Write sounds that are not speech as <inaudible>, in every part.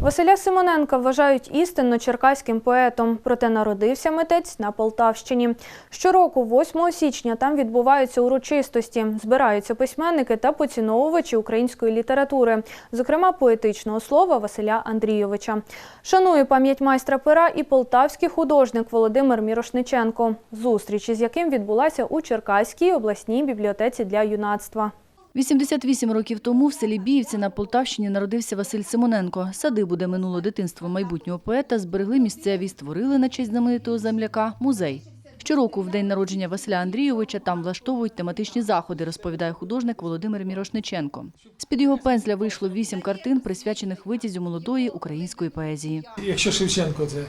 Василя Симоненка вважають істинно черкаським поетом, проте народився митець на Полтавщині. Щороку, 8 січня, там відбуваються урочистості. Збираються письменники та поціновувачі української літератури, зокрема поетичного слова Василя Андрійовича. Шанує пам'ять майстра пера і полтавський художник Володимир Мірошниченко, зустріч із яким відбулася у Черкаській обласній бібліотеці для юнацтва. 88 років тому в селі Біївці на Полтавщині народився Василь Симоненко. Садибу, де минуло дитинство майбутнього поета, зберегли місцеві, створили на честь знаменитого земляка музей. Щороку, в день народження Василя Андрійовича, там влаштовують тематичні заходи, розповідає художник Володимир Мірошниченко. З-під його пензля вийшло вісім картин, присвячених витязю молодої української поезії. Якщо Шевченко це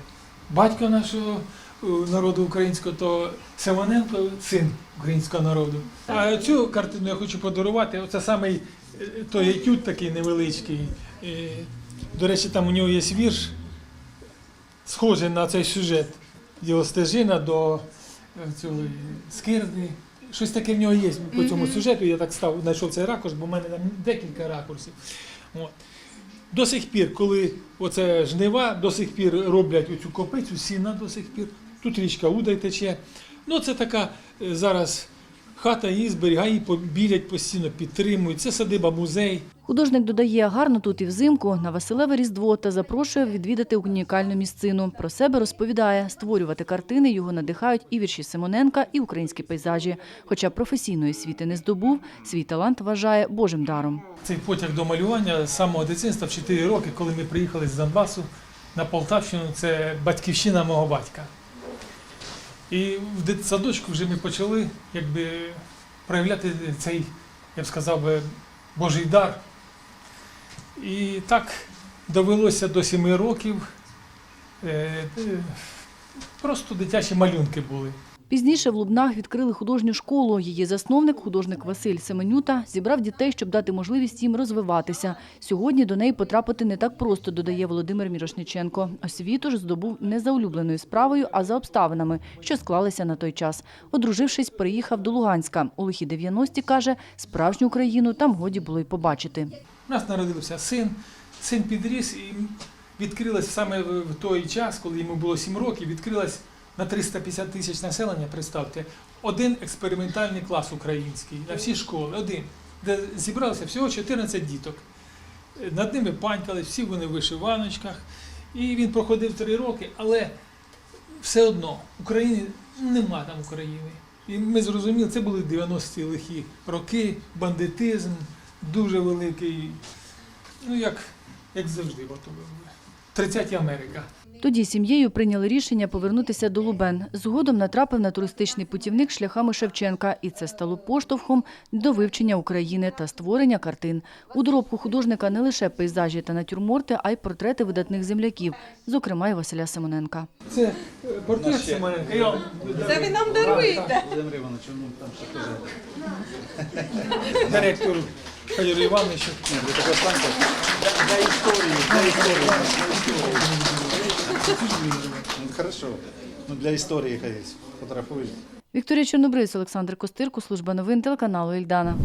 батько нашого народу українського, то Симоненко син українського народу. А цю картину я хочу подарувати. Оце самий е, той етюд такий невеличкий. Е, До речі, там у нього є вірш, схожий на цей сюжет. Його стежина до е, цього скирди. Щось таке в нього є по цьому сюжету. Я так став, знайшов цей ракурс, бо в мене там декілька ракурсів. От. До сих пір, коли оце жнива, до сих пір роблять оцю копицю, сіна до сих пір. Тут річка Удай тече. Ну, це така е, зараз хата її зберігає, її білять постійно, підтримують. Це садиба музей. Художник додає, гарно тут і взимку, на Василеве Різдво та запрошує відвідати унікальну місцину. Про себе розповідає, створювати картини його надихають і вірші Симоненка, і українські пейзажі. Хоча професійної освіти не здобув, свій талант вважає Божим даром. Цей потяг до малювання з самого дитинства в 4 роки, коли ми приїхали з Донбасу на Полтавщину, це батьківщина мого батька. І в дитсадочку вже ми почали якби, проявляти цей, я б сказав, би, Божий дар. І так довелося до сіми років. Е, Просто дитячі малюнки були. Пізніше в Лубнах відкрили художню школу. Її засновник, художник Василь Семенюта, зібрав дітей, щоб дати можливість їм розвиватися. Сьогодні до неї потрапити не так просто, додає Володимир Мірошниченко. Освіту ж здобув не за улюбленою справою, а за обставинами, що склалися на той час. Одружившись, переїхав до Луганська. У лихі 90-ті, каже, справжню Україну там годі було й побачити. У нас народився син, син підріс і відкрилась саме в той час, коли йому було 7 років, відкрилась на 350 тисяч населення, представте, один експериментальний клас український на всі школи, один, де зібралося всього 14 діток. Над ними панькали, всі вони в вишиваночках. І він проходив 3 роки, але все одно України нема там України. І ми зрозуміли, це були 90-ті лихі роки, бандитизм дуже великий. Ну, як, як завжди, от, 30 Америка. Тоді сім'єю прийняли рішення повернутися до Лубен. Згодом натрапив на туристичний путівник шляхами Шевченка, і це стало поштовхом до вивчення України та створення картин. У доробку художника не лише пейзажі та натюрморти, а й портрети видатних земляків, зокрема й Василя Симоненка. Це е, портрет Симоненка. Це ви нам даруєте. Володимир Іванович, ну там ще кажете. <laughs> директору Івановичу. Для історії, для історії. Ну, хорошо. Ну, для історії хай фотографують. Вікторія Чорнобрис, Олександр Костирко, служба новин телеканалу Ільдана.